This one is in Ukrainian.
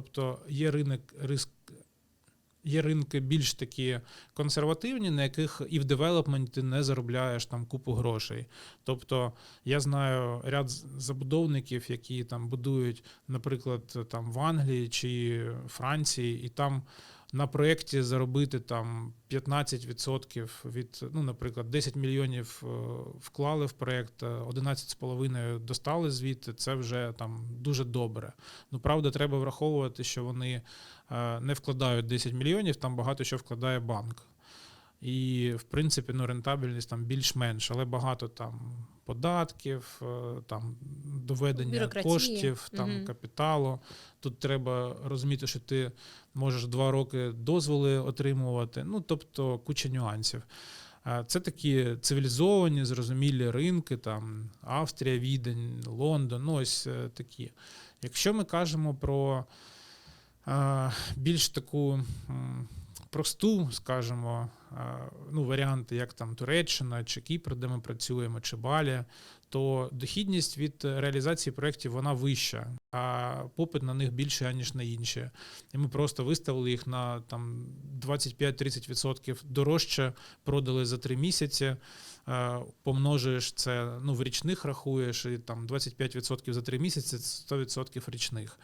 Тобто є ринок риск. Є ринки більш такі консервативні, на яких і в девелопменті ти не заробляєш там купу грошей. Тобто я знаю ряд забудовників, які там будують, наприклад, там в Англії чи Франції, і там на проєкті заробити там 15% від, ну, наприклад, 10 мільйонів е, вклали в проєкт, е, 11,5 достали звідти. Це вже там дуже добре. Ну правда, треба враховувати, що вони е, не вкладають 10 мільйонів, там багато що вкладає банк. І, в принципі, ну, рентабельність там більш-менш, але багато там податків, е, там доведення Бюрократії. коштів, там Мгм. капіталу. Тут треба розуміти, що ти можеш два роки дозволи отримувати. Ну, тобто куча нюансів. Е, Це такі цивілізовані, зрозумілі ринки, там Австрія, Відень, Лондон, ну ось е, такі. Якщо ми кажемо про більш таку просту, скажімо, е, ну, варіанти, як там Туреччина чи Кіпр, де ми працюємо, чи Балі, то дохідність від реалізації проєктів вона вища, а попит на них більший, аніж на інші. І ми просто виставили їх на там 25-30% дорожче, продали за три місяці. е, Помножуєш це ну, в річних рахуєш, і там 25% за три місяці це 100% річних.